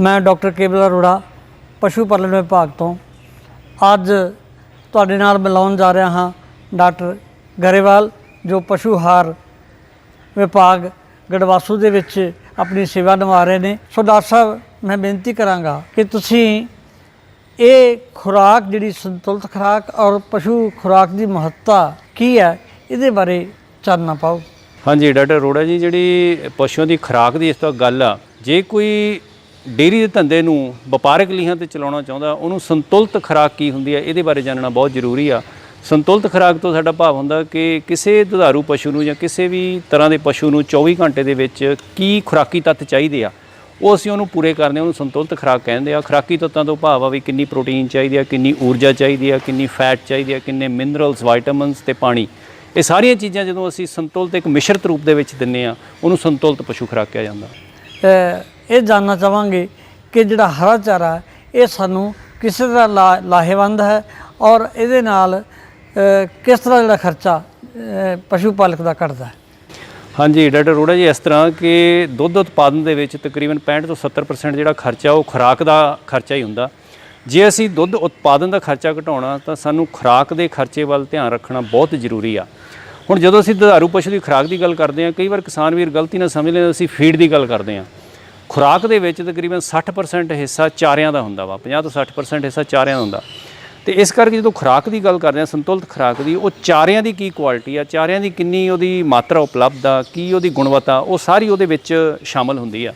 ਮੈਂ ਡਾਕਟਰ ਕੇਵਲ ਅਰੋੜਾ, ਪਸ਼ੂ ਪਾਲਣ ਵਿਭਾਗ ਤੋਂ। ਅੱਜ ਤੁਹਾਡੇ ਨਾਲ ਮਿਲਾਉਣ ਜਾ ਰਿਹਾ ਹਾਂ ਡਾਕਟਰ ਗਰੇਵਾਲ, ਜੋ ਪਸ਼ੂ ਹਾਰ ਵਿਭਾਗ ਗੜਵਾਸੂ ਦੇ ਵਿੱਚ ਆਪਣੀ ਸੇਵਾ ਨਿਭਾ ਰਹੇ ਨੇ। ਸੋ ਡਾਕਟਰ ਸਾਹਿਬ, ਮੈਂ ਬੇਨਤੀ ਕਰਾਂਗਾ ਕਿ ਤੁਸੀਂ ਇਹ ਖੁਰਾਕ ਜਿਹੜੀ ਸੰਤੁਲਿਤ ਖੁਰਾਕ ਔਰ ਪਸ਼ੂ ਖੁਰਾਕ ਦੀ ਮਹੱਤਤਾ ਕੀ ਹੈ, ਇਹਦੇ ਬਾਰੇ ਚਾਨਣਾ ਪਾਓ। ਹਾਂਜੀ, ਡਾਕਟਰ ਅਰੋੜਾ ਜੀ, ਜਿਹੜੀ ਪਸ਼ੂਆਂ ਦੀ ਖੁਰਾਕ ਦੀ ਇਸ ਤੋਂ ਗੱਲ ਆ, ਜੇ ਕੋਈ ਡੇਅਰੀ ਦੇ ਧੰਦੇ ਨੂੰ ਵਪਾਰਕ ਲੀਹਾਂ ਤੇ ਚਲਾਉਣਾ ਚਾਹੁੰਦਾ, ਉਹਨੂੰ ਸੰਤੁਲਿਤ ਖੁਰਾਕ ਕੀ ਹੁੰਦੀ ਹੈ? ਇਹਦੇ ਬਾਰੇ ਜਾਣਨਾ ਬਹੁਤ ਜ਼ਰੂਰੀ ਆ। ਸੰਤੁਲਿਤ ਖੁਰਾਕ ਤੋਂ ਸਾਡਾ ਭਾਵ ਹੁੰਦਾ ਕਿ ਕਿਸੇ ਦੁਧਾਰੂ ਪਸ਼ੂ ਨੂੰ ਜਾਂ ਕਿਸੇ ਵੀ ਤਰ੍ਹਾਂ ਦੇ ਪਸ਼ੂ ਨੂੰ 24 ਘੰਟੇ ਦੇ ਵਿੱਚ ਕੀ ਖੁਰਾਕੀ ਤੱਤ ਚਾਹੀਦੇ ਆ, ਉਹ ਅਸੀਂ ਉਹਨੂੰ ਪੂਰੇ ਕਰਦੇ ਹਾਂ ਉਹਨੂੰ ਸੰਤੁਲਿਤ ਖੁਰਾਕ ਕਹਿੰਦੇ ਆ। ਖੁਰਾਕੀ ਤੱਤਾਂ ਤੋਂ ਭਾਵ ਆ ਵੀ ਕਿੰਨੀ ਪ੍ਰੋਟੀਨ ਚਾਹੀਦੀ ਆ, ਕਿੰਨੀ ਊਰਜਾ ਚਾਹੀਦੀ ਆ, ਕਿੰਨੀ ਫੈਟ ਚਾਹੀਦੀ ਆ, ਕਿੰਨੇ ਮਿਨਰਲਸ ਵਿਟਾਮਿਨਸ ਤੇ ਪਾਣੀ। ਇਹ ਸਾਰੀਆਂ ਚੀਜ਼ਾਂ ਜਦੋਂ ਅਸੀਂ ਸੰਤੁਲਿਤ ਇੱਕ ਮਿਸ਼ਰਤ ਰੂਪ ਦੇ ਵਿੱਚ ਦਿੰਨੇ ਆ, ਉਹਨੂੰ ਸੰਤੁਲਿਤ ਪਸ਼ੂ ਖੁਰਾਕ ਕਿਹਾ ਜਾਂਦਾ। ਇਹ ਜਾਨਣਾ ਚਾਹਾਂਗੇ ਕਿ ਜਿਹੜਾ ਹਰਾ ਚਾਰਾ ਇਹ ਸਾਨੂੰ ਕਿਸੇ ਦਾ ਲਾ- ਲਾਹੇਵੰਦ ਹੈ ਔਰ ਇਹਦੇ ਨਾਲ ਕਿਸ ਤਰ੍ਹਾਂ ਜਿਹੜਾ ਖਰਚਾ ਪਸ਼ੂ ਪਾਲਕ ਦਾ ਘਟਦਾ ਹੈ? ਹਾਂਜੀ, ਡਾਕਟਰ ਰੋੜਾ ਜੀ, ਇਸ ਤਰ੍ਹਾਂ ਕਿ ਦੁੱਧ ਉਤਪਾਦਨ ਦੇ ਵਿੱਚ ਤਕਰੀਬਨ 65 ਤੋਂ 70% ਜਿਹੜਾ ਖਰਚਾ, ਉਹ ਖੁਰਾਕ ਦਾ ਖਰਚਾ ਹੀ ਹੁੰਦਾ। ਜੇ ਅਸੀਂ ਦੁੱਧ ਉਤਪਾਦਨ ਦਾ ਖਰਚਾ ਘਟਾਉਣਾ, ਤਾਂ ਸਾਨੂੰ ਖੁਰਾਕ ਦੇ ਖਰਚੇ ਵੱਲ ਧਿਆਨ ਰੱਖਣਾ ਬਹੁਤ ਜ਼ਰੂਰੀ ਆ। ਹੁਣ ਜਦੋਂ ਅਸੀਂ ਦੁਧਾਰੂ ਪਸ਼ੂ ਦੀ ਖੁਰਾਕ ਦੀ ਗੱਲ ਕਰਦੇ ਹਾਂ, ਕਈ ਵਾਰ ਕਿਸਾਨ ਵੀਰ ਗਲਤੀ ਨਾਲ ਸਮਝ ਲੈਂਦੇ ਅਸੀਂ ਫੀਡ ਦੀ ਗੱਲ ਕਰਦੇ ਹਾਂ। ਖੁਰਾਕ ਦੇ ਵਿੱਚ ਤਕਰੀਬਨ 60% ਹਿੱਸਾ ਚਾਰਿਆਂ ਦਾ ਹੁੰਦਾ ਵਾ 50 ਤੋਂ 60% ਹਿੱਸਾ ਚਾਰਿਆਂ ਦਾ ਹੁੰਦਾ। ਤੇ ਇਸ ਕਰਕੇ ਜਦੋਂ ਖੁਰਾਕ ਦੀ ਗੱਲ ਕਰਦੇ ਹਾਂ, ਸੰਤੁਲਿਤ ਖੁਰਾਕ ਦੀ, ਉਹ ਚਾਰਿਆਂ ਦੀ ਕੀ ਕੁਆਲਿਟੀ ਆ, ਚਾਰਿਆਂ ਦੀ ਕਿੰਨੀ ਉਹਦੀ ਮਾਤਰਾ ਉਪਲਬਧ ਆ, ਕੀ ਉਹਦੀ ਗੁਣਵੱਤਾ, ਉਹ ਸਾਰੀ ਉਹਦੇ ਵਿੱਚ ਸ਼ਾਮਲ ਹੁੰਦੀ ਆ।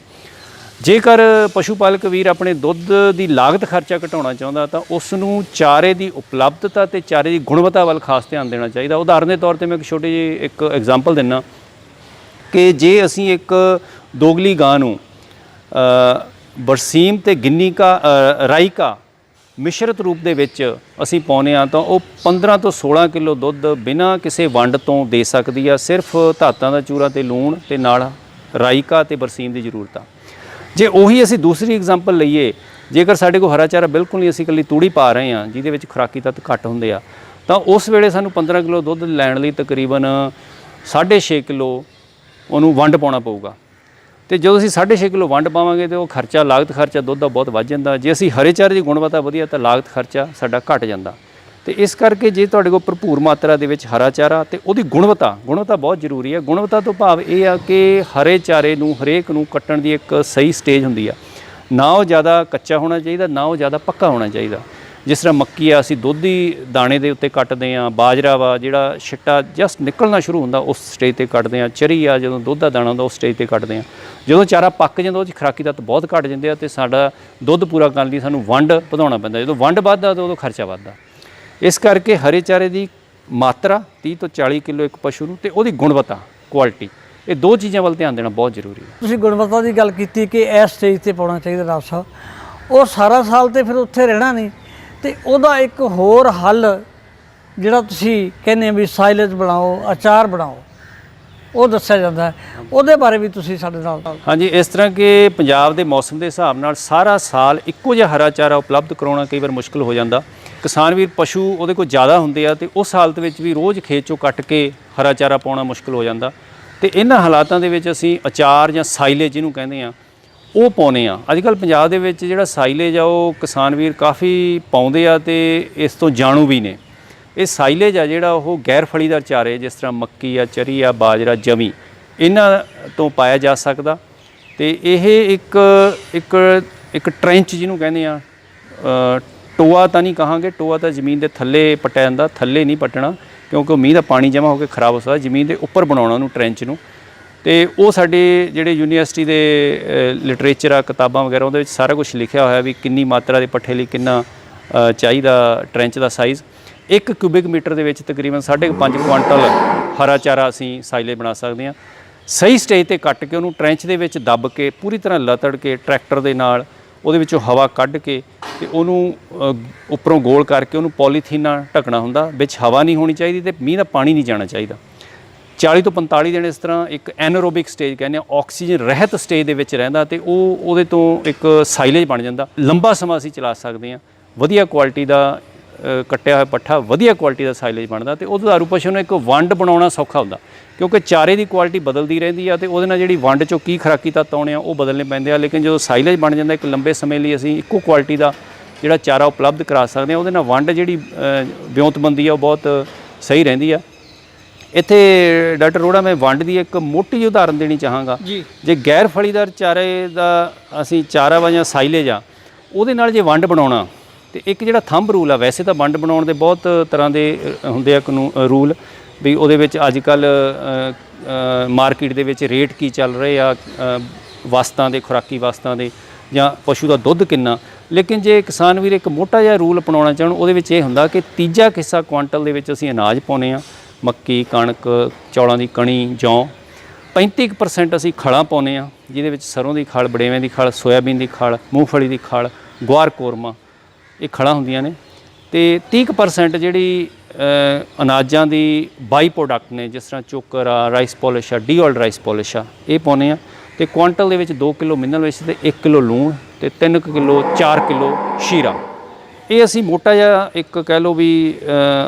ਜੇਕਰ ਪਸ਼ੂ ਪਾਲਕ ਵੀਰ ਆਪਣੇ ਦੁੱਧ ਦੀ ਲਾਗਤ ਖਰਚਾ ਘਟਾਉਣਾ ਚਾਹੁੰਦਾ, ਤਾਂ ਉਸ ਨੂੰ ਚਾਰੇ ਦੀ ਉਪਲਬਧਤਾ ਤੇ ਚਾਰੇ ਦੀ ਗੁਣਵੱਤਾ ਵੱਲ ਖਾਸ ਧਿਆਨ ਦੇਣਾ ਚਾਹੀਦਾ। ਉਦਾਹਰਨ ਦੇ ਤੌਰ ਤੇ ਮੈਂ ਇੱਕ ਛੋਟੀ ਜਿਹੀ ਇੱਕ ਐਗਜ਼ਾਮਪਲ ਦਿੰਨਾ ਕਿ ਜੇ ਅਸੀਂ ਇੱਕ ਦੋਗਲੀ ਗਾਂ ਨੂੰ ਬਰਸੀਮ ਤੇ ਗਿੰਨੀ ਕਾ ਰਾਈ ਕਾ ਮਿਸ਼ਰਤ ਰੂਪ ਦੇ ਵਿੱਚ ਅਸੀਂ ਪਾਉਨੇ ਆ ਤਾਂ ਉਹ 15 ਤੋਂ 16 ਕਿਲੋ ਦੁੱਧ ਬਿਨਾਂ ਕਿਸੇ ਵੰਡ ਤੋਂ ਦੇ ਸਕਦੀ ਆ। ਸਿਰਫ ਧਾਤਾਂ ਦਾ ਚੂਰਾ ਤੇ ਲੂਣ ਤੇ ਨਾਲ ਰਾਈਕਾ ਤੇ ਬਰਸੀਮ ਦੀ ਜ਼ਰੂਰਤ ਆ। ਜੇ ਉਹੀ ਅਸੀਂ ਦੂਸਰੀ ਐਗਜ਼ਾਮਪਲ ਲਈਏ, ਜੇਕਰ ਸਾਡੇ ਕੋਲ ਹਰਾ ਚਾਰਾ ਬਿਲਕੁਲ ਨਹੀਂ ਅਸੀਂ ਇਕੱਲੀ ਤੂੜੀ ਪਾ ਰਹੇ ਹਾਂ, ਜਿਹਦੇ ਵਿੱਚ ਖੁਰਾਕੀ ਤੱਤ ਘੱਟ ਹੁੰਦੇ ਆ, ਤਾਂ ਉਸ ਵੇਲੇ ਸਾਨੂੰ 15 ਕਿਲੋ ਦੁੱਧ ਲੈਣ ਲਈ ਤਕਰੀਬਨ 6.5 ਕਿਲੋ ਉਹਨੂੰ ਵੰਡ ਪਾਉਣਾ ਪਊਗਾ। ਤੇ ਜਦੋਂ ਅਸੀਂ 6.5 ਕਿਲੋ ਵੰਡ ਪਾਵਾਂਗੇ ਤੇ ਉਹ ਖਰਚਾ, ਲਾਗਤ ਖਰਚਾ ਦੁੱਧ ਦਾ ਬਹੁਤ ਵੱਧ ਜਾਂਦਾ। ਜੇ ਅਸੀਂ ਹਰੇ ਚਾਰੇ ਦੀ ਗੁਣਵੱਤਾ ਵਧੀਆ ਤਾਂ ਲਾਗਤ ਖਰਚਾ ਸਾਡਾ ਘਟ ਜਾਂਦਾ। ਤੇ ਇਸ ਕਰਕੇ ਜੇ ਤੁਹਾਡੇ ਕੋਲ ਭਰਪੂਰ ਮਾਤਰਾ ਦੇ ਵਿੱਚ ਹਰਾ ਚਾਰਾ ਤੇ ਉਹਦੀ ਗੁਣਵੱਤਾ ਗੁਣਵੱਤਾ ਬਹੁਤ ਜ਼ਰੂਰੀ ਹੈ। ਗੁਣਵੱਤਾ ਤੋਂ ਭਾਵ ਇਹ ਆ ਕਿ ਹਰੇ ਚਾਰੇ ਨੂੰ, ਹਰੇਕ ਨੂੰ ਕੱਟਣ ਦੀ ਇੱਕ ਸਹੀ ਸਟੇਜ ਹੁੰਦੀ ਆ। ਨਾ ਉਹ ਜ਼ਿਆਦਾ ਕੱਚਾ ਹੋਣਾ ਚਾਹੀਦਾ, ਨਾ ਉਹ ਜ਼ਿਆਦਾ ਪੱਕਾ ਹੋਣਾ ਚਾਹੀਦਾ। ਜਿਸ ਤਰ੍ਹਾਂ ਮੱਕੀ ਆ, ਅਸੀਂ ਦੁੱਧ ਦੀ ਦਾਣੇ ਦੇ ਉੱਤੇ ਕੱਟਦੇ ਆ ਬਾਜਰਾ ਵਾ, ਜਿਹੜਾ ਛਿੱਟਾ ਜਸਟ ਨਿਕਲਣਾ ਸ਼ੁਰੂ ਹੁੰਦਾ, ਉਸ ਸਟੇਜ ਤੇ ਕੱਟਦੇ ਆ ਚਰੀ ਆ, ਜਦੋਂ ਦੁੱਧ ਦਾ ਦਾਣਾ ਹੁੰਦਾ, ਉਸ ਸਟੇਜ ਤੇ ਕੱਟਦੇ ਆ ਜਦੋਂ ਚਾਰਾ ਪੱਕ ਜਾਂਦਾ ਉਹ 'ਚ ਖਰਾਕੀ ਤੱਤ ਬਹੁਤ ਘਟ ਜਾਂਦੇ ਆ ਤੇ ਸਾਡਾ ਦੁੱਧ ਪੂਰਾ ਕਰਨ ਲਈ ਸਾਨੂੰ ਵੰਡ ਵਧਾਉਣਾ ਪੈਂਦਾ। ਜਦੋਂ ਵੰਡ ਵੱਧਦਾ ਤਾਂ ਉਦੋਂ ਖਰਚਾ ਵੱਧਦਾ। ਇਸ ਕਰਕੇ ਹਰੇ ਚਾਰੇ ਦੀ ਮਾਤਰਾ 30 ਤੋਂ 40 ਕਿਲੋ ਇੱਕ ਪਸ਼ੂ ਨੂੰ ਤੇ ਉਹਦੀ ਗੁਣਵੱਤਾ ਕੁਆਲਿਟੀ ਇਹ ਦੋ ਚੀਜ਼ਾਂ ਵੱਲ ਧਿਆਨ ਦੇਣਾ ਬਹੁਤ ਜ਼ਰੂਰੀ ਹੈ। ਤੁਸੀਂ ਗੁਣਵੱਤਾ ਦੀ ਗੱਲ ਕੀਤੀ ਕਿ ਇਸ ਸਟੇਜ ਤੇ ਪਾਉਣਾ ਚਾਹੀਦਾ, ਡਾਕਟਰ ਸਾਹਿਬ। ਉਹ ਸਾਰਾ ਸਾਲ ਤੇ ਫਿਰ ਉੱਥੇ ਰਹਿਣਾ ਨਹੀਂ। ਤੇ ਉਹਦਾ ਇੱਕ ਹੋਰ ਹੱਲ ਜਿਹੜਾ ਤੁਸੀਂ ਕਹਿੰਦੇ ਵੀ ਸਾਈਲੇਜ ਬਣਾਓ ਅਚਾਰ ਬਣਾਓ, ਉਹ ਦੱਸਿਆ ਜਾਂਦਾ ਹੈ। ਉਹਦੇ ਬਾਰੇ ਵੀ ਤੁਸੀਂ ਸਾਡੇ ਨਾਲ ਹਾਂਜੀ, ਇਸ ਤਰ੍ਹਾਂ ਕਿ ਪੰਜਾਬ ਦੇ ਮੌਸਮ ਦੇ ਹਿਸਾਬ ਨਾਲ ਸਾਰਾ ਸਾਲ ਇੱਕੋ ਜਿਹਾ ਹਰਾ ਚਾਰਾ ਉਪਲਬਧ ਕਰਾਉਣਾ ਕਈ ਵਾਰ ਮੁਸ਼ਕਲ ਹੋ ਜਾਂਦਾ। ਕਿਸਾਨ ਵੀਰ, ਪਸ਼ੂ ਉਹਦੇ ਕੋਲ ਜ਼ਿਆਦਾ ਹੁੰਦੇ ਆ ਤੇ ਉਸ ਹਾਲਤ ਵਿੱਚ ਵੀ ਰੋਜ਼ ਖੇਤ ਚੋਂ ਕੱਟ ਕੇ ਹਰਾ ਚਾਰਾ ਪਾਉਣਾ ਮੁਸ਼ਕਲ ਹੋ ਜਾਂਦਾ। ਤੇ ਇਹਨਾਂ ਹਾਲਾਤਾਂ ਦੇ ਵਿੱਚ ਅਸੀਂ ਅਚਾਰ ਜਾਂ ਸਾਈਲੇਜ ਜਿਹਨੂੰ ਕਹਿੰਦੇ ਆ ਉਹ ਪਾਉਨੇ ਆ ਅੱਜ ਕੱਲ ਪੰਜਾਬ ਦੇ ਵਿੱਚ ਜਿਹੜਾ ਸਾਈਲੇਜ ਆ, ਉਹ ਕਿਸਾਨ ਵੀਰ ਕਾਫੀ ਪਾਉਂਦੇ ਆ ਤੇ ਇਸ ਤੋਂ ਜਾਣੂ ਵੀ ਨੇ। ਇਹ ਸਾਈਲੇਜ ਆ ਜਿਹੜਾ ਉਹ ਗੈਰ ਫਲੀਦਾਰ ਚਾਰੇ, ਜਿਸ ਤਰ੍ਹਾਂ ਮੱਕੀ ਆ, ਚਰੀ ਆ, ਬਾਜਰਾ, ਜਮੀ, ਇਹਨਾਂ ਤੋਂ ਪਾਇਆ ਜਾ ਸਕਦਾ। ਤੇ ਇਹ ਇੱਕ ਇੱਕ ਇੱਕ ਟ੍ਰੈਂਚ ਜਿਹਨੂੰ ਕਹਿੰਦੇ ਆ ਟੋਆ ਤਾਂ ਨਹੀਂ ਕਹਾਂਗੇ, ਟੋਆ ਤਾਂ ਜ਼ਮੀਨ ਦੇ ਥੱਲੇ ਪਟਿਆ ਜਾਂਦਾ, ਥੱਲੇ ਨਹੀਂ ਪਟਣਾ, ਕਿਉਂਕਿ ਉਹ ਮੀਂਹ ਦਾ ਪਾਣੀ ਜਮ੍ਹਾਂ ਹੋ ਕੇ ਖਰਾਬ ਹੋ ਸਕਦਾ, ਜ਼ਮੀਨ ਦੇ ਉੱਪਰ ਬਣਾਉਣਾ ਉਹਨੂੰ ਟ੍ਰੈਂਚ ਨੂੰ। ਤੇ ਉਹ ਸਾਡੇ ਜਿਹੜੇ ਯੂਨੀਵਰਸਿਟੀ ਦੇ ਲਿਟਰੇਚਰ ਆ, ਕਿਤਾਬਾਂ ਵਗੈਰਾ, ਉਹਦੇ ਵਿੱਚ ਸਾਰਾ ਕੁਝ ਲਿਖਿਆ ਹੋਇਆ ਵੀ ਕਿੰਨੀ ਮਾਤਰਾ ਦੇ ਪੱਠੇ ਲਈ ਕਿੰਨਾ ਚਾਹੀਦਾ ਟ੍ਰੈਂਚ ਦਾ ਸਾਈਜ਼ 1 ਕਿਊਬਿਕ ਮੀਟਰ ਦੇ ਵਿੱਚ ਤਕਰੀਬਨ 5.5 ਕੁਆਂਟਲ ਹਰਾ ਚਾਰਾ ਅਸੀਂ ਸਾਈਲੇ ਬਣਾ ਸਕਦੇ ਹਾਂ। ਸਹੀ ਸਟੇਜ ਤੇ ਕੱਟ ਕੇ ਉਹਨੂੰ ਟ੍ਰੈਂਚ ਦੇ ਵਿੱਚ ਦੱਬ ਕੇ, ਪੂਰੀ ਤਰ੍ਹਾਂ ਲਤੜ ਕੇ ਟਰੈਕਟਰ ਦੇ ਨਾਲ ਉਹਦੇ ਵਿੱਚੋਂ ਹਵਾ ਕੱਢ ਕੇ ਤੇ ਉਹਨੂੰ ਉੱਪਰੋਂ ਗੋਲ ਕਰਕੇ ਉਹਨੂੰ ਪੋਲੀਥੀਨ ਨਾਲ ਢਕਣਾ ਹੁੰਦਾ। ਵਿੱਚ ਹਵਾ ਨਹੀਂ ਹੋਣੀ ਚਾਹੀਦੀ ਤੇ ਮੀਂਹ ਦਾ ਪਾਣੀ ਨਹੀਂ ਜਾਣਾ ਚਾਹੀਦਾ। 40 ਤੋਂ 45 ਦਿਨ ਇਸ ਤਰ੍ਹਾਂ ਇੱਕ ਐਨਰੋਬਿਕ ਸਟੇਜ ਕਹਿੰਦੇ ਆ ਆਕਸੀਜਨ ਰਹਿਤ ਸਟੇਜ ਦੇ ਵਿੱਚ ਰਹਿੰਦਾ ਤੇ ਉਹ ਉਹਦੇ ਤੋਂ ਇੱਕ ਸਾਈਲੇਜ ਬਣ ਜਾਂਦਾ। ਲੰਬਾ ਸਮਾਂ ਅਸੀਂ ਚਲਾ ਸਕਦੇ ਹਾਂ। ਵਧੀਆ ਕੁਆਲਿਟੀ ਦਾ ਕੱਟਿਆ ਹੋਇਆ ਪੱਠਾ ਵਧੀਆ ਕੁਆਲਿਟੀ ਦਾ ਸਾਈਲੇਜ ਬਣਦਾ ਤੇ ਉਹਦਾ ਦੁਧਾਰੂ ਪਸ਼ੂ ਨੂੰ ਇੱਕ ਵੰਡ ਬਣਾਉਣਾ ਸੌਖਾ ਹੁੰਦਾ। ਕਿਉਂਕਿ ਚਾਰੇ ਦੀ ਕੁਆਲਿਟੀ ਬਦਲਦੀ ਰਹਿੰਦੀ ਆ ਤੇ ਉਹਦੇ ਨਾਲ ਜਿਹੜੀ ਵੰਡ ਚੋਂ ਕੀ ਖਰਾਕੀ ਤੱਤ ਆਉਣੇ ਆ ਉਹ ਬਦਲਨੇ ਪੈਂਦੇ ਆ। ਲੇਕਿਨ ਜਦੋਂ ਸਾਈਲੇਜ ਬਣ ਜਾਂਦਾ ਇੱਕ ਲੰਬੇ ਸਮੇਂ ਲਈ ਅਸੀਂ ਇੱਕੋ ਕੁਆਲਿਟੀ ਦਾ ਜਿਹੜਾ ਚਾਰਾ ਉਪਲਬਧ ਕਰਾ ਸਕਦੇ ਆ ਉਹਦੇ ਨਾਲ ਵੰਡ ਜਿਹੜੀ ਅ, ਵਿਉਂਤਬੰਦੀ ਆ ਉਹ ਬਹੁਤ ਸਹੀ ਰਹਿੰਦੀ ਆ। ਇੱਥੇ ਡਾਕਟਰ ਰੋੜਾ ਮੈਂ ਵੰਡ ਦੀ ਇੱਕ ਮੋਟੀ ਜਿਹੀ ਉਦਾਹਰਨ ਦੇਣੀ ਚਾਹਾਂਗਾ। ਜੀ। ਗੈਰ ਫਲੀਦਾਰ ਚਾਰੇ ਦਾ ਅਸੀਂ ਚਾਰਾ ਵਾ ਜਾਂ ਸਾਈਲੇਜ ਆ ਉਹਦੇ ਨਾਲ ਜੇ ਵੰਡ ਬਣਾਉਣਾ ਤੇ ਇੱਕ ਜਿਹੜਾ ਥੰਬ ਰੂਲ ਆ ਵੈਸੇ ਤਾਂ ਵੰਡ ਬਣਾਉਣ ਦੇ ਬਹੁਤ ਤਰ੍ਹਾਂ ਦੇ ਹੁੰਦੇ ਆ ਰੂਲ ਵੀ ਉਹਦੇ ਵਿੱਚ ਅੱਜ ਕੱਲ ਮਾਰਕੀਟ ਦੇ ਵਿੱਚ ਰੇਟ ਕੀ ਚੱਲ ਰਹੇ ਆ ਵਸਤਾਂ ਦੇ ਖੁਰਾਕੀ ਵਸਤਾਂ ਦੇ ਜਾਂ ਪਸ਼ੂ ਦਾ ਦੁੱਧ ਕਿੰਨਾ। ਲੇਕਿਨ ਜੇ ਕਿਸਾਨ ਵੀਰ ਇੱਕ ਮੋਟਾ ਜਿਹਾ ਰੂਲ ਅਪਣਾਉਣਾ ਚਾਹਣ ਉਹਦੇ ਵਿੱਚ ਇਹ ਹੁੰਦਾ ਕਿ ਤੀਜਾ ਹਿੱਸਾ ਕੁਆਂਟਲ ਦੇ ਵਿੱਚ ਅਸੀਂ ਅਨਾਜ ਪਾਉਨੇ ਆ ਮੱਕੀ, ਕਣਕ, ਚੌਲਾਂ ਦੀ ਕਣੀ, ਜੌਂ। 35% ਅਸੀਂ ਖਲਾਂ ਪਾਉਨੇ ਆ ਜਿਹਦੇ ਵਿੱਚ ਸਰੋਂ ਦੀ ਖਲ, ਬੜੇਵੇਂ ਦੀ ਖਲ, ਸੋਇਆਬੀਨ ਦੀ ਖਲ, ਮੂੰਗਫਲੀ ਦੀ ਖਲ, ਗੁਆਰ ਕੋਰਮਾ, ਇਹ ਖਲਾਂ ਹੁੰਦੀਆਂ ਨੇ। ਤੇ 30% ਜਿਹੜੀ ਅਨਾਜਾਂ ਦੀ ਬਾਈ ਪ੍ਰੋਡਕਟ ਨੇ, ਜਿਸ ਤਰ੍ਹਾਂ ਚੋਕਰ ਆ ਰਾਈਸ ਪੋਲਿਸ਼ ਆ ਡੀਓਲਡ ਰਾਈਸ ਪੋਲਿਸ਼ ਆ, ਇਹ ਪਾਉਨੇ ਆ ਤੇ ਕੁਆਂਟਲ ਦੇ ਵਿੱਚ 2 ਕਿਲੋ ਮਿਨਰਲ ਵੇਸਟ ਤੇ 1 ਕਿਲੋ ਲੂਣ, ਤੇ 3 ਕਿਲੋ 4 ਕਿਲੋ ਸ਼ੀਰਾ। ਇਹ ਅਸੀਂ ਮੋਟਾ ਜਿਹਾ ਇੱਕ ਕਹਿ ਲਓ ਵੀ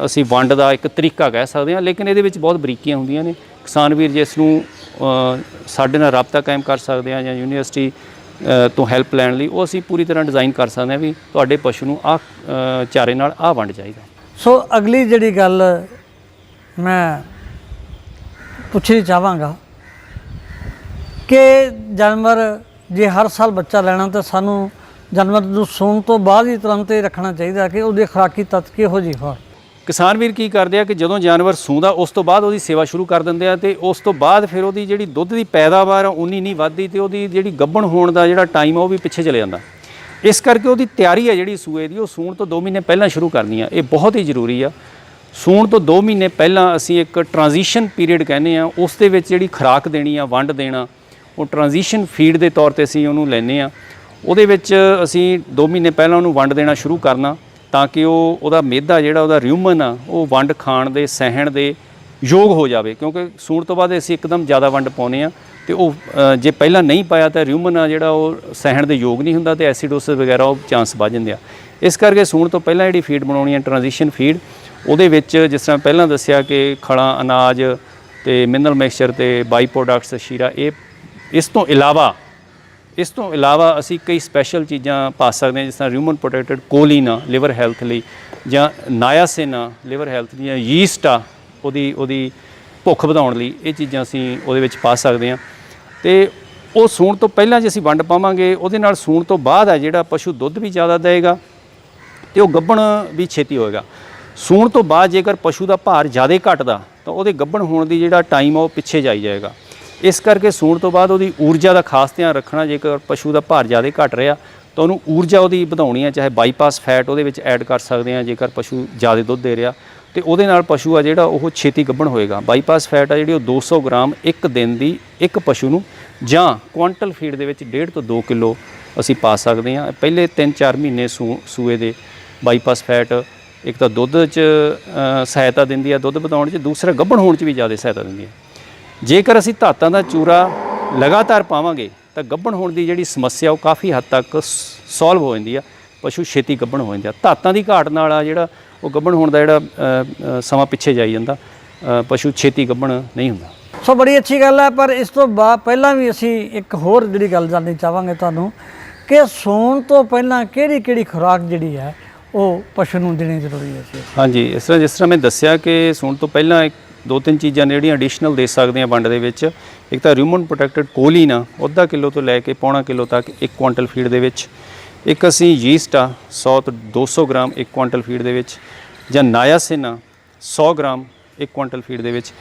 ਅਸੀਂ ਵੰਡ ਦਾ ਇੱਕ ਤਰੀਕਾ ਕਹਿ ਸਕਦੇ ਹਾਂ, ਲੇਕਿਨ ਇਹਦੇ ਵਿੱਚ ਬਹੁਤ ਬਰੀਕੀਆਂ ਹੁੰਦੀਆਂ ਨੇ। ਕਿਸਾਨ ਵੀਰ ਜਿਸ ਨੂੰ ਸਾਡੇ ਨਾਲ ਰਾਬਤਾ ਕਾਇਮ ਕਰ ਸਕਦੇ ਆ ਜਾਂ ਯੂਨੀਵਰਸਿਟੀ ਤੋਂ ਹੈਲਪ ਲੈਣ ਲਈ, ਉਹ ਅਸੀਂ ਪੂਰੀ ਤਰ੍ਹਾਂ ਡਿਜ਼ਾਈਨ ਕਰ ਸਕਦੇ ਹਾਂ ਵੀ ਤੁਹਾਡੇ ਪਸ਼ੂ ਨੂੰ ਆ ਚਾਰੇ ਨਾਲ ਆ ਵੰਡ ਚਾਹੀਦਾ। ਸੋ ਅਗਲੀ ਜਿਹੜੀ ਗੱਲ ਮੈਂ ਪੁੱਛਣੀ ਚਾਹਾਂਗਾ ਕਿ ਜਾਨਵਰ ਜੇ ਹਰ ਸਾਲ ਬੱਚਾ ਲੈਣਾ ਤਾਂ ਸਾਨੂੰ ਜਾਨਵਰ ਨੂੰ ਸੂਣ ਤੋਂ ਬਾਅਦ ਹੀ ਤੁਰੰਤ ਇਹ ਰੱਖਣਾ ਚਾਹੀਦਾ ਕਿ ਉਹਦੇ ਖੁਰਾਕੀ ਤੱਤ ਕਿਹੋ ਜਿਹੇ ਹੋਣ। ਕਿਸਾਨ ਵੀਰ ਕੀ ਕਰਦੇ ਆ ਕਿ ਜਦੋਂ ਜਾਨਵਰ ਸੂੰਦਾ, ਉਸ ਤੋਂ ਬਾਅਦ ਉਹਦੀ ਸੇਵਾ ਸ਼ੁਰੂ ਕਰ ਦਿੰਦੇ ਆ ਤੇ ਉਸ ਤੋਂ ਬਾਅਦ ਫਿਰ ਉਹਦੀ ਜਿਹੜੀ ਦੁੱਧ ਦੀ ਪੈਦਾਵਾਰ ਆ, ਉਨੀ ਨਹੀਂ ਵੱਧਦੀ ਤੇ ਉਹਦੀ ਜਿਹੜੀ ਗੱਭਣ ਹੋਣ ਦਾ ਜਿਹੜਾ ਟਾਈਮ ਆ, ਉਹ ਵੀ ਪਿੱਛੇ ਚਲੇ ਜਾਂਦਾ। ਇਸ ਕਰਕੇ ਉਹਦੀ ਤਿਆਰੀ ਹੈ ਜਿਹੜੀ ਸੂਏ ਦੀ, ਉਹ ਸੂਣ ਤੋਂ 2 ਮਹੀਨੇ ਪਹਿਲਾਂ ਸ਼ੁਰੂ ਕਰਨੀ ਆ। ਇਹ ਬਹੁਤ ਹੀ ਜ਼ਰੂਰੀ ਆ। ਸੂਣ ਤੋਂ 2 ਮਹੀਨੇ ਪਹਿਲਾਂ ਅਸੀਂ ਇੱਕ ਟ੍ਰਾਂਜੀਸ਼ਨ ਪੀਰੀਅਡ ਕਹਿੰਦੇ ਆ, ਉਸ ਦੇ ਵਿੱਚ ਜਿਹੜੀ ਖੁਰਾਕ ਦੇਣੀ ਆ, ਵੰਡ ਦੇਣਾ, ਉਹ ਟ੍ਰਾਂਜੀਸ਼ਨ ਫੀਡ ਦੇ ਤੌਰ ਤੇ ਅਸੀਂ ਉਹਨੂੰ ਲੈਨੇ ਆ। ਉਹਦੇ ਵਿੱਚ ਅਸੀਂ 2 ਮਹੀਨੇ ਪਹਿਲਾਂ ਉਹਨੂੰ ਵੰਡ ਦੇਣਾ ਸ਼ੁਰੂ ਕਰਨਾ ਤਾਂ ਕਿ ਉਹ ਉਹਦਾ ਮਿਹਦਾ ਜਿਹੜਾ ਉਹਦਾ ਰਿਊਮਨ ਆ, ਉਹ ਵੰਡ ਖਾਣ ਦੇ, ਸਹਿਣ ਦੇ ਯੋਗ ਹੋ ਜਾਵੇ। ਕਿਉਂਕਿ ਸੂਣ ਤੋਂ ਬਾਅਦ ਅਸੀਂ ਇੱਕਦਮ ਜ਼ਿਆਦਾ ਵੰਡ ਪਾਉਨੇ ਆ ਤੇ ਉਹ ਜੇ ਪਹਿਲਾਂ ਨਹੀਂ ਪਾਇਆ ਤਾਂ ਰਿਊਮਨ ਆ ਜਿਹੜਾ ਉਹ ਸਹਿਣ ਦੇ ਯੋਗ ਨਹੀਂ ਹੁੰਦਾ ਤੇ ਐਸੀਡੋਸਿਸ ਵਗੈਰਾ ਉਹ ਚਾਂਸ ਵੱਧ ਜਾਂਦੇ ਆ। ਇਸ ਕਰਕੇ ਸੂਣ ਤੋਂ ਪਹਿਲਾਂ ਜਿਹੜੀ ਫੀਡ ਬਣਾਉਣੀ ਹੈ ਟ੍ਰਾਂਜੀਸ਼ਨ ਫੀਡ, ਉਹਦੇ ਵਿੱਚ ਜਿਸ ਤਰ੍ਹਾਂ ਪਹਿਲਾਂ ਦੱਸਿਆ ਕਿ ਖਲਾਂ, ਅਨਾਜ ਤੇ ਮਿਨਰਲ ਮਿਕਸਚਰ ਤੇ ਬਾਈ ਪ੍ਰੋਡਕਟਸ ਸ਼ੀਰਾ, ਇਹ ਇਸ ਤੋਂ ਇਲਾਵਾ ਇਸ ਤੋਂ ਇਲਾਵਾ ਅਸੀਂ ਕਈ ਸਪੈਸ਼ਲ ਚੀਜ਼ਾਂ ਪਾ ਸਕਦੇ ਹਾਂ, ਜਿਸ ਤਰ੍ਹਾਂ ਰਿਊਮਨ ਪ੍ਰੋਟੈਕਟਡ ਕੋਲੀਨ ਆ ਲਿਵਰ ਹੈਲਥ ਲਈ, ਜਾਂ ਨਾਇਆਸਿਨ ਆ ਲਿਵਰ ਹੈਲਥ ਦੀਆਂ ਯੀਸਟ ਆ, ਉਹਦੀ ਉਹਦੀ ਭੁੱਖ ਵਧਾਉਣ ਲਈ ਇਹ ਚੀਜ਼ਾਂ ਅਸੀਂ ਉਹਦੇ ਵਿੱਚ ਪਾ ਸਕਦੇ ਹਾਂ। ਤੇ ਉਹ ਸੂਣ ਤੋਂ ਪਹਿਲਾਂ ਜੇ ਅਸੀਂ ਵੰਡ ਪਾਵਾਂਗੇ, ਉਹਦੇ ਨਾਲ ਸੂਣ ਤੋਂ ਬਾਅਦ ਆ ਜਿਹੜਾ ਪਸ਼ੂ ਦੁੱਧ ਵੀ ਜ਼ਿਆਦਾ ਦੇਵੇਗਾ ਤੇ ਉਹ ਗੱਭਣ ਵੀ ਛੇਤੀ ਹੋਏਗਾ ਸੂਣ ਤੋਂ ਬਾਅਦ ਜੇਕਰ ਪਸ਼ੂ ਦਾ ਭਾਰ ਜ਼ਿਆਦਾ ਘਟਦਾ, ਤਾਂ ਉਹਦੇ ਗੱਭਣ ਹੋਣ ਦੀ ਜਿਹੜਾ ਟਾਈਮ ਆ, ਉਹ ਪਿੱਛੇ ਜਾਈ ਜਾਏਗਾ। ਇਸ ਕਰਕੇ ਸੂਣ ਤੋਂ ਬਾਅਦ ਉਹਦੀ ਊਰਜਾ ਦਾ ਖਾਸ ਧਿਆਨ ਰੱਖਣਾ, ਜੇਕਰ ਪਸ਼ੂ ਦਾ ਭਾਰ ਜ਼ਿਆਦਾ ਘਟ ਰਿਹਾ, ਤਾਂ ਉਹਨੂੰ ਊਰਜਾ ਉਹਦੀ ਵਧਾਉਣੀ ਹੈ, ਚਾਹੇ ਬਾਈਪਾਸ ਫੈਟ ਉਹਦੇ ਵਿੱਚ ਐਡ ਕਰ ਸਕਦੇ ਆ ਜੇਕਰ ਪਸ਼ੂ ਜ਼ਿਆਦਾ ਦੁੱਧ ਦੇ ਰਿਹਾ। ਤੇ ਉਹਦੇ ਨਾਲ ਪਸ਼ੂ ਆ ਜਿਹੜਾ, ਉਹ ਛੇਤੀ ਗੱਭਣ ਹੋਏਗਾ। ਬਾਈਪਾਸ ਫੈਟ ਆ ਜਿਹੜੀ, ਉਹ 200 ਗ੍ਰਾਮ ਇੱਕ ਦਿਨ ਦੀ ਇੱਕ ਪਸ਼ੂ ਨੂੰ, ਜਾਂ ਕੁਆਂਟਲ ਫੀਡ ਦੇ ਵਿੱਚ 1.5 ਤੋਂ 2 ਕਿਲੋ ਅਸੀਂ ਪਾ ਸਕਦੇ ਹਾਂ। ਪਹਿਲੇ 3-4 ਮਹੀਨੇ ਸੂ- ਸੂਏ ਦੇ ਬਾਈਪਾਸ ਫੈਟ ਇੱਕ ਤਾਂ ਦੁੱਧ 'ਚ ਸਹਾਇਤਾ ਦਿੰਦੀ ਆ ਦੁੱਧ ਵਧਾਉਣ 'ਚ, ਦੂਸਰਾ ਗੱਭਣ ਹੋਣ 'ਚ ਵੀ ਜ਼ਿਆਦਾ ਸਹਾਇਤਾ ਦਿੰਦੀ ਹੈ ਜੇਕਰ ਅਸੀਂ ਧਾਤਾਂ ਦਾ ਚੂਰਾ ਲਗਾਤਾਰ ਪਾਵਾਂਗੇ ਤਾਂ ਗੱਭਣ ਹੋਣ ਦੀ ਜਿਹੜੀ ਸਮੱਸਿਆ ਉਹ ਕਾਫੀ ਹੱਦ ਤੱਕ ਸੋਲਵ ਹੋ ਜਾਂਦੀ ਆ। ਪਸ਼ੂ ਛੇਤੀ ਗੱਭਣ ਹੋ ਜਾਂਦੇ ਧਾਤਾਂ ਦੀ ਘਾਟ ਨਾਲ ਆ ਜਿਹੜਾ ਉਹ ਗੱਭਣ ਹੋਣ ਦਾ ਜਿਹੜਾ ਸਮਾਂ ਪਿੱਛੇ ਜਾਈ ਜਾਂਦਾ ਪਸ਼ੂ ਛੇਤੀ ਗੱਭਣ ਨਹੀਂ ਹੁੰਦਾ। ਸੋ ਬੜੀ ਅੱਛੀ ਗੱਲ ਹੈ ਪਰ ਇਸ ਤੋਂ ਬਾਅਦ ਪਹਿਲਾਂ ਵੀ ਅਸੀਂ ਇੱਕ ਹੋਰ ਜਿਹੜੀ ਗੱਲ ਜਾਣਨੀ ਚਾਹਾਂਗੇ ਤੁਹਾਨੂੰ ਕਿ ਸੌਣ ਤੋਂ ਪਹਿਲਾਂ ਕਿਹੜੀ ਕਿਹੜੀ ਖੁਰਾਕ ਜਿਹੜੀ ਹੈ ਉਹ ਪਸ਼ੂ ਨੂੰ ਦੇਣੀ ਜ਼ਰੂਰੀ ਹੈ ਹਾਂਜੀ ਇਸ ਤਰ੍ਹਾਂ ਜਿਸ ਤਰ੍ਹਾਂ ਮੈਂ ਦੱਸਿਆ ਕਿ ਸੌਣ ਤੋਂ ਪਹਿਲਾਂ ਇੱਕ ਦੋ ਤਿੰਨ ਚੀਜ਼ਾਂ ਨੇ ਜਿਹੜੀਆਂ ਐਡੀਸ਼ਨਲ ਦੇ ਸਕਦੇ ਆ ਵੰਡ ਦੇ ਵਿੱਚ। ਇੱਕ ਤਾਂ ਰਿਊਮਨ ਪ੍ਰੋਟੈਕਟਡ ਕੋਲੀਨ ਆ, ਅੱਧਾ ਕਿਲੋ ਤੋਂ ਲੈ ਕੇ ਪੌਣਾ ਕਿਲੋ ਤੱਕ ਇੱਕ ਕੁਆਂਟਲ ਫੀਡ ਦੇ ਵਿੱਚ। ਇੱਕ ਅਸੀਂ ਯੀਸਟ ਆ 100 ਤੋਂ 200 ਗ੍ਰਾਮ ਇੱਕ ਕੁਆਂਟਲ ਫੀਡ ਦੇ ਵਿੱਚ ਜਾਂ ਨਾਇਆਸਿਨ ਆ 100 ਗ੍ਰਾਮ ਇੱਕ ਕੁਆਂਟਲ ਫੀਡ ਦੇ ਵਿੱਚ।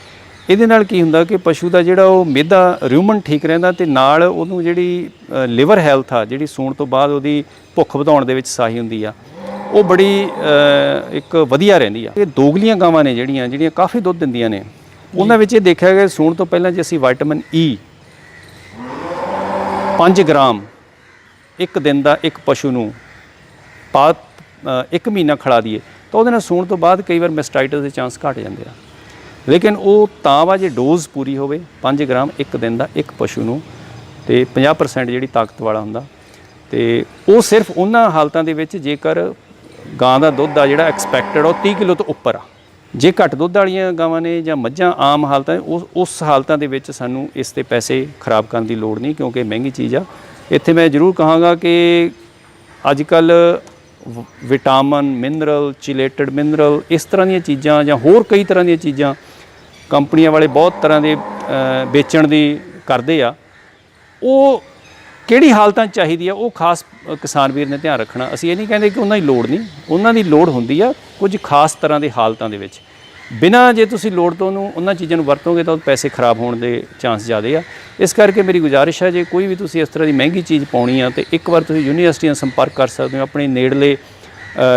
ਇਹਦੇ ਨਾਲ ਕੀ ਹੁੰਦਾ ਕਿ ਪਸ਼ੂ ਦਾ ਜਿਹੜਾ ਉਹ ਮਿਹਦਾ ਰਿਊਮਨ ਠੀਕ ਰਹਿੰਦਾ ਤੇ ਨਾਲ ਉਹਨੂੰ ਜਿਹੜੀ ਲਿਵਰ ਹੈਲਥ ਆ, ਜਿਹੜੀ ਸੂਣ ਤੋਂ ਬਾਅਦ ਉਹਦੀ ਭੁੱਖ ਵਧਾਉਣ ਦੇ ਵਿੱਚ ਸਹਾਈ ਹੁੰਦੀ ਆ। ਉਹ ਬੜੀ ਇੱਕ ਵਧੀਆ ਰਹਿੰਦੀ ਆ। ਇਹ ਦੋਗਲੀਆਂ ਗਾਵਾਂ ਨੇ ਜਿਹੜੀਆਂ ਜਿਹੜੀਆਂ ਕਾਫੀ ਦੁੱਧ ਦਿੰਦੀਆਂ ਨੇ। ਉਹਨਾਂ ਵਿੱਚ ਇਹ ਦੇਖਿਆ ਗਿਆ, ਸੂਣ ਤੋਂ ਪਹਿਲਾਂ ਜੇ ਅਸੀਂ ਵਿਟਾਮਿਨ ਈ 5 ਗ੍ਰਾਮ ਇੱਕ ਦਿਨ ਦਾ ਇੱਕ ਪਸ਼ੂ ਨੂੰ ਪਾ ਇੱਕ ਮਹੀਨਾ ਖੜਾ ਦਈਏ, ਤਾਂ ਉਹਦੇ ਨਾਲ ਸੂਣ ਤੋਂ ਬਾਅਦ ਕਈ ਵਾਰ ਮੈਸਟਾਈਟਸ ਦੇ ਚਾਂਸ ਘਟ ਜਾਂਦੇ ਆ। ਲੇਕਿਨ ਉਹ ਤਾਂ ਵਾ ਜੇ ਡੋਜ਼ ਪੂਰੀ ਹੋਵੇ 5 ਗ੍ਰਾਮ ਇੱਕ ਦਿਨ ਦਾ ਇੱਕ ਪਸ਼ੂ ਨੂੰ, ਤੇ 50% ਜਿਹੜੀ ਤਾਕਤ ਵਾਲਾ ਹੁੰਦਾ। ਤੇ ਉਹ ਸਿਰਫ ਉਹਨਾਂ ਹਾਲਤਾਂ ਦੇ ਵਿੱਚ ਜੇਕਰ ਗਾਂ ਦਾ ਦੁੱਧ ਆ ਜਿਹੜਾ ਐਕਸਪੈਕਟਡ ਉਹ 30 ਕਿਲੋ ਤੋਂ ਉੱਪਰ ਆ। ਜੇ ਘੱਟ ਦੁੱਧ ਵਾਲੀਆਂ ਗਾਵਾਂ ਨੇ ਜਾਂ ਮੱਝਾਂ ਆਮ ਹਾਲਤਾਂ, ਉਸ ਉਸ ਹਾਲਤਾਂ ਦੇ ਵਿੱਚ ਸਾਨੂੰ ਇਸ ਤੇ ਪੈਸੇ ਖਰਾਬ ਕਰਨ ਦੀ ਲੋੜ ਨਹੀਂ ਕਿਉਂਕਿ ਮਹਿੰਗੀ ਚੀਜ਼ ਆ। ਇੱਥੇ ਮੈਂ ਜ਼ਰੂਰ ਕਹਾਂਗਾ ਕਿ ਅੱਜ ਕੱਲ ਵਿਟਾਮਿਨ, ਮਿਨਰਲ, ਚਿਲੇਟਡ ਮਿਨਰਲ, ਇਸ ਤਰ੍ਹਾਂ ਦੀਆਂ ਚੀਜ਼ਾਂ ਜਾਂ ਹੋਰ ਕਈ ਤਰ੍ਹਾਂ ਦੀਆਂ ਚੀਜ਼ਾਂ ਕੰਪਨੀਆਂ ਵਾਲੇ ਬਹੁਤ ਤਰ੍ਹਾਂ ਦੇ ਵੇਚਣ ਦੀ ਕਰਦੇ ਆ। ਉਹ ਕਿਹੜੀ ਹਾਲਤਾਂ ਚਾਹੀਦੀ ਆ, ਉਹ ਖਾਸ ਕਿਸਾਨ ਵੀਰ ਨੇ ਧਿਆਨ ਰੱਖਣਾ। ਅਸੀਂ ਇਹ ਨਹੀਂ ਕਹਿੰਦੇ ਕਿ ਉਹਨਾਂ ਦੀ ਲੋੜ ਨਹੀਂ, ਉਹਨਾਂ ਦੀ ਲੋੜ ਹੁੰਦੀ ਆ ਕੁਝ ਖਾਸ ਤਰ੍ਹਾਂ ਦੇ ਹਾਲਤਾਂ ਦੇ ਵਿੱਚ। ਬਿਨਾਂ ਜੇ ਤੁਸੀਂ ਲੋੜ ਤੋਂ ਉਹਨੂੰ, ਉਹਨਾਂ ਚੀਜ਼ਾਂ ਨੂੰ ਵਰਤੋਗੇ ਤਾਂ ਉਹ ਪੈਸੇ ਖਰਾਬ ਹੋਣ ਦੇ ਚਾਂਸ ਜ਼ਿਆਦੇ ਆ। ਇਸ ਕਰਕੇ ਮੇਰੀ ਗੁਜ਼ਾਰਿਸ਼ ਹੈ ਜੇ ਕੋਈ ਵੀ ਤੁਸੀਂ ਇਸ ਤਰ੍ਹਾਂ ਦੀ ਮਹਿੰਗੀ ਚੀਜ਼ ਪਾਉਣੀ ਆ, ਤੇ ਇੱਕ ਵਾਰ ਤੁਸੀਂ ਯੂਨੀਵਰਸਿਟੀਆਂ ਸੰਪਰਕ ਕਰ ਸਕਦੇ ਹੋ, ਆਪਣੇ ਨੇੜਲੇ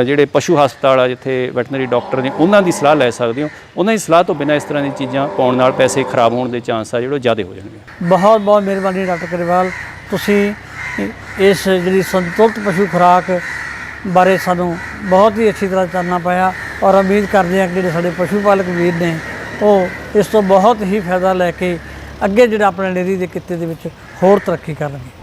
ਜਿਹੜੇ ਪਸ਼ੂ ਹਸਪਤਾਲ ਆ, ਜਿੱਥੇ ਵੈਟਰਨਰੀ ਡਾਕਟਰ ਨੇ, ਉਹਨਾਂ ਦੀ ਸਲਾਹ ਲੈ ਸਕਦੇ ਹੋ। ਉਹਨਾਂ ਦੀ ਸਲਾਹ ਤੋਂ ਬਿਨਾਂ ਇਸ ਤਰ੍ਹਾਂ ਦੀਆਂ ਚੀਜ਼ਾਂ ਪਾਉਣ ਨਾਲ ਪੈਸੇ ਖਰਾਬ ਹੋਣ ਦੇ ਚਾਂਸ ਆ, ਜਿਹੜੇ ਉਹ ਜ਼ਿਆਦਾ ਹੋ ਜਾਣਗੇ। ਬਹੁਤ ਬਹੁਤ ਮਿਹਰਬਾਨੀ ਡਾਕਟਰ ਕਰਿਵਾਲ ਤੁਸੀਂ ਇਸ ਜਿਹੜੀ ਸੰਤੁਲਿਤ ਪਸ਼ੂ ਖੁਰਾਕ ਬਾਰੇ ਸਾਨੂੰ ਬਹੁਤ ਹੀ ਅੱਛੀ ਤਰ੍ਹਾਂ ਚਾਨਣਾ ਪਾਇਆ ਔਰ ਉਮੀਦ ਕਰਦੇ ਹਾਂ ਕਿ ਜਿਹੜੇ ਸਾਡੇ ਪਸ਼ੂ ਪਾਲਕ ਵੀਰ ਨੇ, ਉਹ ਇਸ ਤੋਂ ਬਹੁਤ ਹੀ ਫਾਇਦਾ ਲੈ ਕੇ ਅੱਗੇ ਜਿਹੜਾ ਆਪਣੇ ਡੇਅਰੀ ਦੇ ਕਿੱਤੇ ਦੇ ਵਿੱਚ ਹੋਰ ਤਰੱਕੀ ਕਰਨਗੇ।